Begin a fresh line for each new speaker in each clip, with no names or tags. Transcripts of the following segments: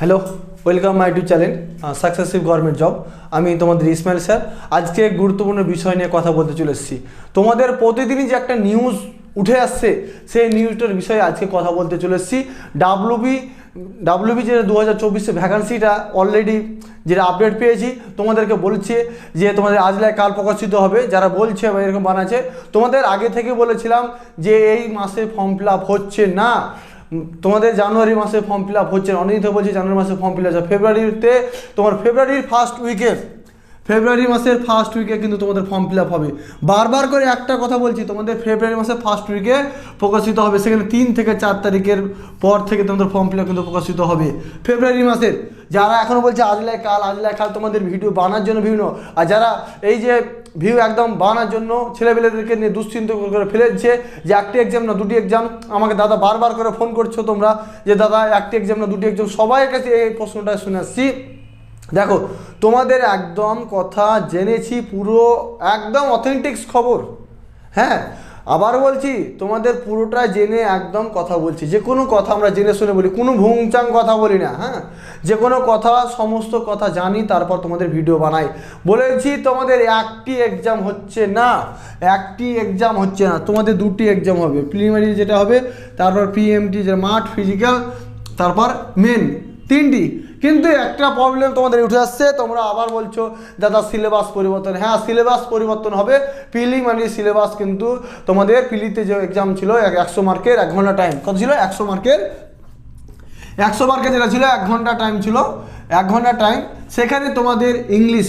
Hello welcome my to channel successive government job আমি তোমাদের Ismail sir. আজকে গুরুত্বপূর্ণ বিষয় নিয়ে কথা বলতে চলে এসেছি। তোমাদের প্রতিদিনই যে একটা নিউজ উঠে আসছে, সেই নিউজটার বিষয়ে আজকে কথা বলতে চলে এসেছি। ডাব্লুবি ডাব্লুবি যে দু হাজার চব্বিশে ভ্যাকান্সিটা অলরেডি যেটা আপডেট পেয়েছি, তোমাদেরকে বলছে যে তোমাদের আজলায় কাল প্রকাশিত হবে। যারা বলছে এরকম বানাচ্ছে, তোমাদের আগে থেকে বলেছিলাম যে এই মাসে ফর্ম ফিল হচ্ছে না। তোমাদের জানুয়ারি মাসে ফর্ম ফিল আপ হচ্ছে অনেক বলছি জানুয়ারি মাসে ফর্ম ফিল আপ ফেব্রুয়ারিতে তোমার ফেব্রুয়ারির ফার্স্ট উইকে ফেব্রুয়ারি মাসের ফার্স্ট উইকে কিন্তু তোমাদের ফর্ম ফিল হবে। বারবার করে একটা কথা বলছি, তোমাদের ফেব্রুয়ারি মাসের ফার্স্ট উইকে প্রকাশিত হবে। সেখানে তিন থেকে চার তারিখের পর থেকে তোমাদের ফর্ম ফিল কিন্তু প্রকাশিত হবে। ফেব্রুয়ারি মাসের, যারা এখনও বলছে আজলায় কাল আজলায় কাল তোমাদের ভিডিও বানার জন্য বিভিন্ন, আর যারা এই যে ভিউ একদম বানার জন্য ছেলেপেলেদেরকে নিয়ে দুশ্চিন্ত করে ফেলেছে যে একটি এক্সাম না, দুটি এক্সাম আমাকে দাদা বারবার করে ফোন করছ তোমরা যে দাদা একটি এক্সাম না, দুটি এক্সাম সবাইয়ের কাছে এই প্রশ্নটা শুনে আসছি। দেখো, তোমাদের একদম কথা জেনেছি, পুরো একদম অথেন্টিক্স খবর। হ্যাঁ আবার বলছি, তোমাদের পুরোটা জেনে একদম কথা বলছি। যে কোনো কথা আমরা জেনে শুনে বলি, কোনো ভুংচাং কথা বলি না হ্যাঁ? যে কোনো কথা, সমস্ত কথা জানি, তারপর তোমাদের ভিডিও বানাই। বলেছি, তোমাদের একটি এক্সাম হচ্ছে না, একটি এক্সাম হচ্ছে না, তোমাদের দুটি এক্সাম হবে। প্রিলিমিনারি যেটা হবে, তারপর পিএমটি যে মাঠ ফিজিক্যাল তারপর মেন তিনটি। কিন্তু একটা প্রবলেম তোমাদের উঠে আসছে, তোমরা আবার বলছো, দাদা সিলেবাস পরিবর্তন। হ্যাঁ সিলেবাস পরিবর্তন হবে। পিলি মানে সিলেবাস কিন্তু তোমাদের পিলিতে যে এক্সাম ছিল একশো মার্কের এক ঘণ্টা টাইম কত ছিল? একশো মার্কের একশো মার্কের যেটা ছিল, এক ঘণ্টা টাইম ছিল। এক ঘণ্টা টাইম সেখানে তোমাদের ইংলিশ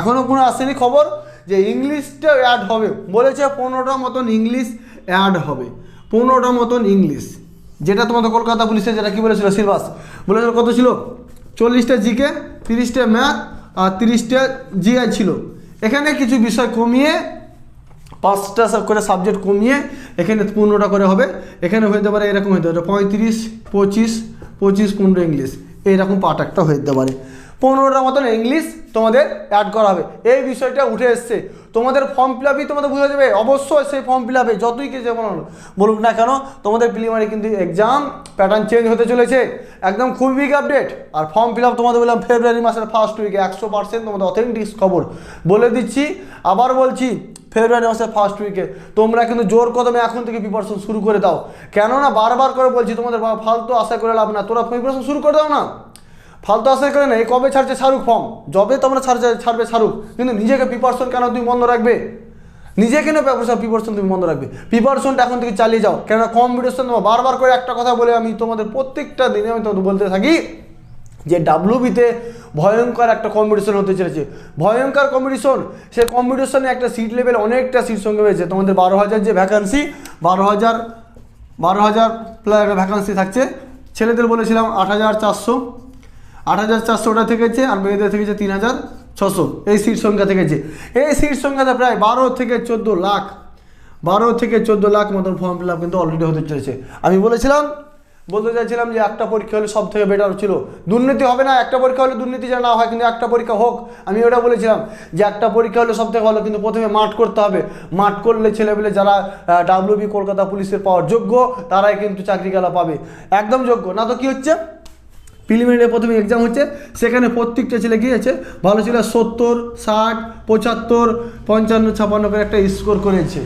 এখনও কোনো আসেনি খবর যে ইংলিশটা অ্যাড হবে। বলেছে পনেরোটা মতন ইংলিশ অ্যাড হবে। পনেরোটা মতন ইংলিশ যেটা তোমাদের কলকাতা পুলিশে যেটা কি বলেছিল? সিলেবাস বলেছিল কত ছিল? চল্লিশটা জিকে, তিরিশটা ম্যাথ আর তিরিশটা জিআই ছিল। এখানে কিছু বিষয় কমিয়ে, পাঁচটা করে সাবজেক্ট কমিয়ে এখানে পনেরোটা করে হবে। এখানে হয়ে পারে এরকম হতে পারে পঁয়ত্রিশ, পঁচিশ পঁচিশ, পনেরো ইংলিশ। এইরকম পার্ট একটা হইতে পারে। পনেরোটা মতন ইংলিশ তোমাদের অ্যাড করা হবে। এই বিষয়টা উঠে এসছে। তোমাদের ফর্ম ফিল আপই তোমাদের বোঝা যাবে। অবশ্যই সেই ফর্ম ফিল আপে যতই কিছু বলুন বলুক না কেন, তোমাদের প্রিলিমারি কিন্তু এক্সাম প্যাটার্ন চেঞ্জ হতে চলেছে। একদম খুব বিগ আপডেট আর ফর্ম ফিল আপ তোমাদের বললাম ফেব্রুয়ারি মাসের ফার্স্ট উইকে একশো পার্সেন্ট তোমাদের অথেন্টিক্স খবর। বলে দিচ্ছি, আবার বলছি ফেব্রুয়ারি মাসের ফার্স্ট উইকে তোমরা কিন্তু জোর কদমে এখন থেকে প্রিপারেশন শুরু করে দাও। কেননা বারবার করে বলছি, তোমাদের ফালতু আশা করে লাভ না তোরা প্রিপারেশন শুরু করে দাও না। ফালতু আশা করে এই কবে ছাড়ছে শাহরুখ ফর্ম? যবে তোমরা ছাড়ছে, ছাড়বে শাহরুখ। কিন্তু নিজেকে প্রিপারেশন কেন তুমি বন্ধ রাখবে? নিজে কেন প্রিপারেশন তুমি বন্ধ রাখবে? প্রিপারেশনটা এখন থেকে চালিয়ে যাও। কেননা কম্পিটিশন তোমার বারবার করে একটা কথা বলে আমি তোমাদের প্রত্যেকটা দিনে আমি তোমাদের বলতে থাকি যে ডাব্লিউবিতে ভয়ঙ্কর একটা কম্পিটিশন হতে চলেছে। ভয়ঙ্কর কম্পিটিশন সে কম্পিটিশনে একটা সিট লেভেল অনেকটা সিট সঙ্গে হয়েছে। তোমাদের বারো হাজার যে ভ্যাকান্সি বারো হাজার বারো হাজার প্লাস একটা ভ্যাকান্সি থাকছে। ছেলেদের বলেছিলাম আট হাজার চারশো। আট হাজার চারশো ওটা থেকেছে আর মেয়েদের থেকেছে তিন হাজার ছশো। এই সিট সংখ্যা থেকেছে। এই সিট সংখ্যাতে প্রায় বারো থেকে চোদ্দ লাখ, বারো থেকে চোদ্দ লাখ মতন ফর্ম ফিল আপ কিন্তু অলরেডি হতে চলেছে। আমি বলেছিলাম, বলতে চাইছিলাম যে একটা পরীক্ষা হলে সব থেকে বেটার ছিল। দুর্নীতি হবে না, একটা পরীক্ষা হলে দুর্নীতি যেন না হয় কিন্তু একটা পরীক্ষা হোক। আমি ওটা বলেছিলাম যে একটা পরীক্ষা হলে সব থেকে ভালো কিন্তু প্রথমে মাঠ করতে হবে। মাঠ করলে ছেলেপেলে যারা ডাব্লিউবি কলকাতা পুলিশের পাওয়ার যোগ্য, তারাই কিন্তু চাকরি গেলা পাবে। একদম যোগ্য। না তো কি হচ্ছে? প্রিলিমিনারি প্রথমে এক্সাম হচ্ছে, সেখানে প্রত্যেকটা ছেলে গিয়েছে ভালো ছিল সত্তর, ষাট, পঁচাত্তর, পঞ্চান্ন, ছাপান্ন করে একটা স্কোর করেছে।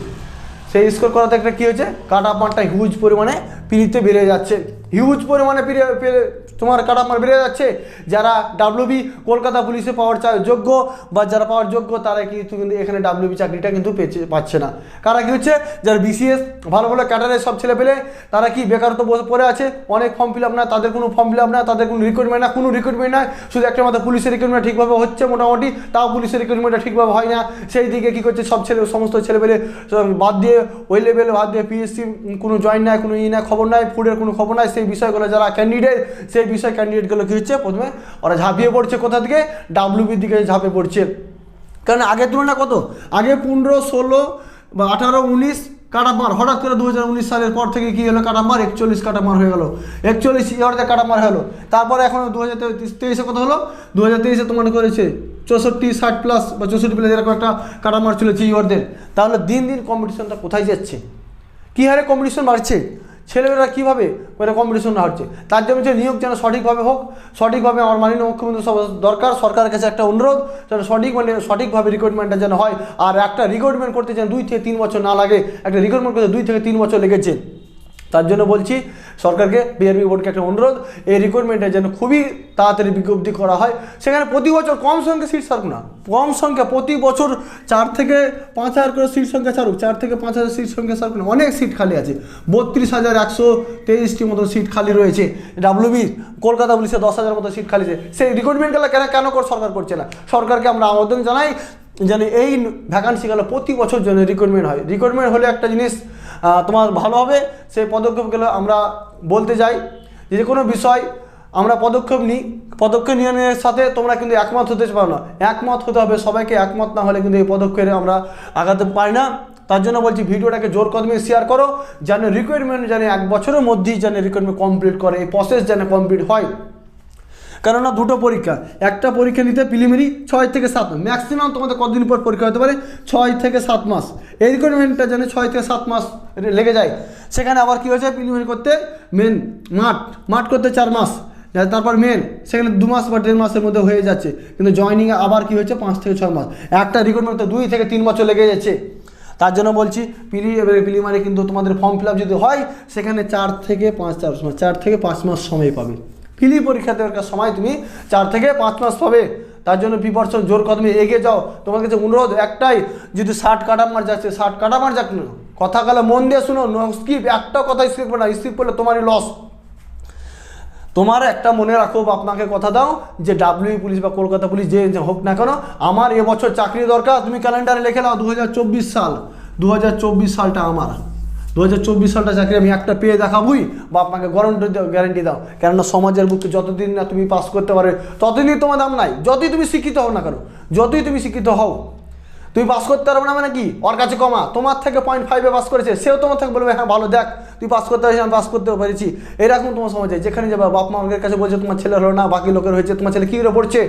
সেই স্কোর করাতে একটা কী হয়েছে? কাটা পাটটা হিউজ পরিমাণে পিড়িতে বেড়ে যাচ্ছে। হিউজ পরিমাণে পেরে- তোমার কাট আপ মার বেড়ে যাচ্ছে। যারা ডাব্লিউবি কলকাতা পুলিশে পাওয়ার যোগ্য বা যারা পাওয়ার যোগ্য, তারা কিন্তু কিন্তু এখানে ডাব্লিউবি চাকরিটা কিন্তু পেয়েছে পাচ্ছে না। কারা কি হচ্ছে? যারা বিসিএস ভালো ভালো ক্যাটারের সব ছেলে পেলে, তারা কি বেকারত্ব বসে পড়ে আছে? অনেক ফর্ম ফিল আপ না তাদের কোনো ফর্ম ফিল আপ না তাদের কোনো রিক্রুটমেন্ট না কোনো রিক্রুটমেন্ট না শুধু একটা মাত্র পুলিশের রিক্রুটমেন্ট ঠিকভাবে হচ্ছে মোটামুটি, তাও পুলিশের রিক্রুটমেন্টটা ঠিকভাবে হয় না। সেই দিকে কী করছে? সব ছেলে সমস্ত ছেলে পেলে বাদ দিয়ে ওই লেভেলে বাদ দিয়ে পিএসসি কোনো জয়েন নাই কোনো ই নাই খবর নাই ফুডের কোনো খবর নাই সেই বিষয়গুলো যারা ক্যান্ডিডেট সেই বিষয় ক্যান্ডিডেটগুলো কী হচ্ছে? প্রথমে ওরা ঝাঁপিয়ে পড়ছে কোথা থেকে? ডাব্লিউবির দিকে ঝাঁপিয়ে পড়ছে। কারণ আগের তুলনা কত? আগে পনেরো, ষোলো বা আঠারো, উনিশ কাটামার। হঠাৎ করে দু হাজার উনিশ সালের পর থেকে কী হলো? কাটামার, একচল্লিশ কাটামার হয়ে গেল। একচল্লিশ ইয়ারতে কাটামার হলো তারপরে এখন দু হাজার তেইশে কত হলো? দু হাজার তেইশে তোমার করেছে চৌষট্টি, ষাট প্লাস বা চৌষট্টি প্লাস এরকম একটা কাটামার চলেছে ইয়ারদের তাহলে দিন দিন কম্পিটিশনটা কোথায় যাচ্ছে? কী হারে কম্পিটিশন বাড়ছে? ছেলেমেয়েরা কীভাবে মানে কম্পিটিশন না হচ্ছে তার জন্য যে নিয়োগ যেন সঠিকভাবে হোক, সঠিকভাবে আমার মাননীয় মুখ্যমন্ত্রী সব দরকার, সরকারের কাছে একটা অনুরোধ, যেন সঠিক মানে সঠিকভাবে রিক্রুটমেন্টটা যেন হয়। আর একটা রিক্রুটমেন্ট করতে যেন দুই থেকে তিন বছর না লাগে, একটা রিক্রুটমেন্ট করতে দুই থেকে তিন বছর লেগেছে। তার জন্য বলছি সরকারকে বিআরবি বোর্ডকে একটা অনুরোধ, এই রিক্রুটমেন্টে যেন খুবই তাড়াতাড়ি বিজ্ঞপ্তি করা হয়। সেখানে প্রতি বছর কম সংখ্যা সিট ছাড়ুক না। কম সংখ্যা প্রতি বছর চার থেকে পাঁচ হাজার করে সিট সংখ্যা ছাড়ুক। চার থেকে পাঁচ হাজার সিট সংখ্যা ছাড়ুক না। অনেক সিট খালি আছে। বত্রিশ হাজার একশো তেইশটি মতো সিট খালি রয়েছে। ডাব্লিউবি কলকাতা পুলিশে দশ হাজার মতো সিট খালি আছে। সেই রিক্রুটমেন্টগুলো কেন কেন করে সরকার করছে না? সরকারকে আমরা আবেদন জানাই যেন এই ভ্যাকান্সিগুলো প্রতি বছর যেন রিক্রুটমেন্ট হয়। রিক্রুটমেন্ট হলে একটা জিনিস তোমার ভালো হবে, সেই পদক্ষেপগুলো আমরা বলতে যাই যে কোনো বিষয় আমরা পদক্ষেপ নিই, পদক্ষেপ নিয়নের সাথে তোমরা কিন্তু একমত হতে পারো না। একমত হতে হবে সবাইকে, একমত না হলে কিন্তু এই পদক্ষেপে আমরা আগাতে পারি না। তার জন্য বলছি, ভিডিওটাকে জোর কদমে শেয়ার করো, যেন রিকোয়ারমেন্ট যেন এক বছরের মধ্যেই যেন রিকোয়ারমেন্ট কমপ্লিট করে, এই প্রসেস যেন কমপ্লিট হয়। কেননা দুটো পরীক্ষা, একটা পরীক্ষা নিতে প্রিলিমিনারি ছয় থেকে সাত ম্যাক্সিমাম তোমাদের কতদিন পর পরীক্ষা হতে পারে? ছয় থেকে সাত মাস। এই রিকোয়ারমেন্টটা যেন ছয় থেকে সাত মাস লেগে যায়। সেখানে আবার কী হয়েছে? প্রিলিমিনারি করতে মেন মাঠ মাঠ করতে চার মাস। তারপর মেন সেখানে দু মাস বা দেড় মাসের মধ্যে হয়ে যাচ্ছে। কিন্তু জয়নিংয়ে আবার কী হচ্ছে পাঁচ থেকে ছয় মাস। একটা রিক্রুটমেন্ট তো দুই থেকে তিন বছর লেগে যাচ্ছে। তার জন্য বলছি পিলি প্রিলিমারি কিন্তু তোমাদের ফর্ম ফিল যদি হয়, সেখানে চার থেকে পাঁচ চার মাস, চার থেকে পাঁচ মাস সময় পাবে। পিলি পরীক্ষা দেওয়ার সময় তুমি চার থেকে পাঁচ মাস পাবে। তার জন্য প্রিপারেশন জোর কদমে এগিয়ে যাও। তোমার কাছে অনুরোধ একটাই, যদি ষাট কাটামার যাচ্ছে, ষাট কাটামার যাক না। কথা গেলে মন দিয়ে শুনো স্কিপ একটা কথা স্কিপ করবে না। স্কিপ করলে তোমারই লস তোমার একটা মনে রাখো বা আপনাকে কথা দাও যে ডাব্লিউ পুলিশ বা কলকাতা পুলিশ যে যে হোক না কেন, আমার এবছর চাকরি দরকার, তুমি ক্যালেন্ডারে লিখে নাও দু হাজার চব্বিশ সাল দু হাজার চব্বিশ সালটা আমার। দু সালটা চাকরি আমি একটা পেয়ে দেখাবই বা আপনাকে গ্যারান্টি গ্যারান্টি দাও। কেননা সমাজের বুকে যতদিন না তুমি পাস করতে পারবে ততদিনই তোমার দাম নাই। যতই তুমি শিক্ষিত হও না কেন, যতই তুমি শিক্ষিত হও, তুমি পাস করতে পারবে না মানে কি? ওর কাছে কমা তোমার থেকে পয়েন্ট ফাইভে পাস করেছে, সেও তোমার থেকে বলবে হ্যাঁ ভালো, দেখ, তুই পাস করতে পারছিস আমি পাস করতে পেরেছি। এরকম তোমার সমাজে, যেখানে যাবে বাপ মা কাছে বলছে, তোমার ছেলে হলো না, বাকি লোকের হয়েছে, তোমার ছেলে কী করে পড়ছে?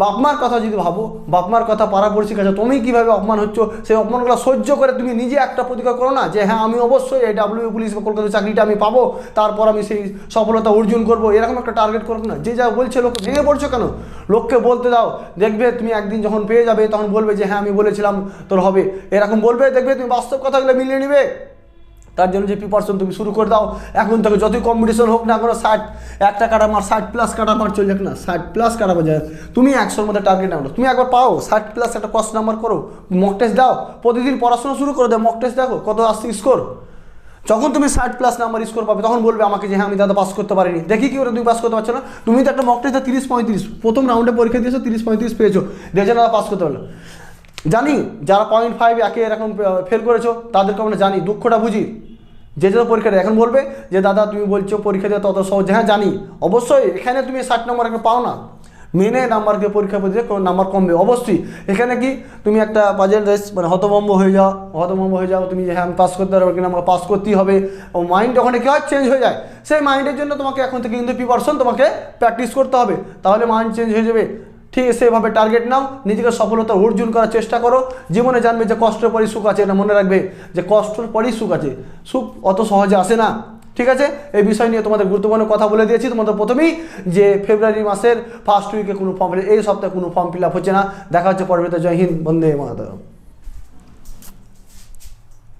বাপ মার কথা যদি ভাবো, বাপমার কথা পাড়া পড়ছি কাছে, তুমি কীভাবে অপমান হচ্ছ? সেই অপমানগুলো সহ্য করে তুমি নিজে একটা প্রতিজ্ঞা করো না যে হ্যাঁ আমি অবশ্যই এই ডাব্লিউ পুলিশ বা কলকাতার চাকরিটা আমি পাবো, তারপর আমি সেই সফলতা অর্জন করব। এরকম একটা টার্গেট করব না। যে যা বলছে লোক ভেঙে পড়ছো কেন? লোককে বলতে দাও, দেখবে তুমি একদিন যখন পেয়ে যাবে, তখন বলবে যে হ্যাঁ আমি বলেছিলাম তোর হবে। এরকম বলবে, দেখবে তুমি বাস্তব কথাগুলো মিলিয়ে নিবে। তার জন্য যে প্রিপারেশন তুমি শুরু করে দাও। এখন থেকে যতই কম্পিটিশন হোক না কোনো ষাট একটা কাটা মার, ষাট প্লাস কাটা মার চলে যাক না। ষাট প্লাস কাটা মার যায়। তুমি একশোর মধ্যে টার্গেট নাও তুমি একবার পাও, ষাট প্লাস একটা কস্ট নাম্বার করো মক টেস্ট দাও। প্রতিদিন পড়াশোনা শুরু করে দাও মক টেস্ট দেখো কত আসছে স্কোর যখন তুমি ষাট প্লাস নাম্বার স্কোর পাবে, তখন বলবে আমাকে যে হ্যাঁ আমি দাদা পাস করতে পারিনি। দেখি কি করে তুমি পাস করতে পারছ না। তুমি তো একটা মক টেস্টে তিরিশ পঁয়ত্রিশ। প্রথম রাউন্ডে পরীক্ষা দিয়েছ, তিরিশ পঁয়ত্রিশ পেয়েছ। দেখে দাদা পাস করতে পারল। জানি, যারা পয়েন্ট ফাইভ একে এরকম ফেল করেছ, তাদেরকে আমরা জানি, দুঃখটা বুঝি। যে যে পরীক্ষা এখন বলবে যে, দাদা, তুমি বলছো পরীক্ষা দেওয়া তত সহজ। হ্যাঁ জানি। অবশ্যই, এখানে তুমি ষাট নম্বর একটা পাও না। মেনে নাম্বারকে পরীক্ষা কোনো নাম্বার কমবে। অবশ্যই, এখানে কি, তুমি একটা বাজেট রেস মানে হতভম্ব হয়ে যাও, হতভম্ব হয়ে যাও, তুমি হ্যাঁ আমি পাস করতে পারব কিনা, আমাকে পাস করতেই হবে। ও মাইন্ড ওখানে কী হয়? চেঞ্জ হয়ে যায়। সেই মাইন্ডের জন্য তোমাকে এখন থেকে কিন্তু প্রিপারেশন তোমাকে প্র্যাকটিস করতে হবে। তাহলে মাইন্ড চেঞ্জ হয়ে যাবে। ঠিক সেভাবে টার্গেট নাও, নিজেকে সফলতা অর্জন করার চেষ্টা করো। জীবনে জানবে যে কষ্টের পরই সুখ আছে, এটা মনে রাখবে যে কষ্টের পরই সুখ আছে। সুখ অত সহজে আসে না, ঠিক আছে? এই বিষয় নিয়ে তোমাদের গুরুত্বপূর্ণ কথা বলে দিয়েছি। তোমাদের প্রথমেই যে ফেব্রুয়ারি মাসের ফার্স্ট উইকে কোনো ফর্ম এই সপ্তাহে কোনো ফর্ম ফিল আপ হচ্ছে না। দেখা হচ্ছে পরবর্তীতে। জয় হিন্দ, বন্দে মাতরম।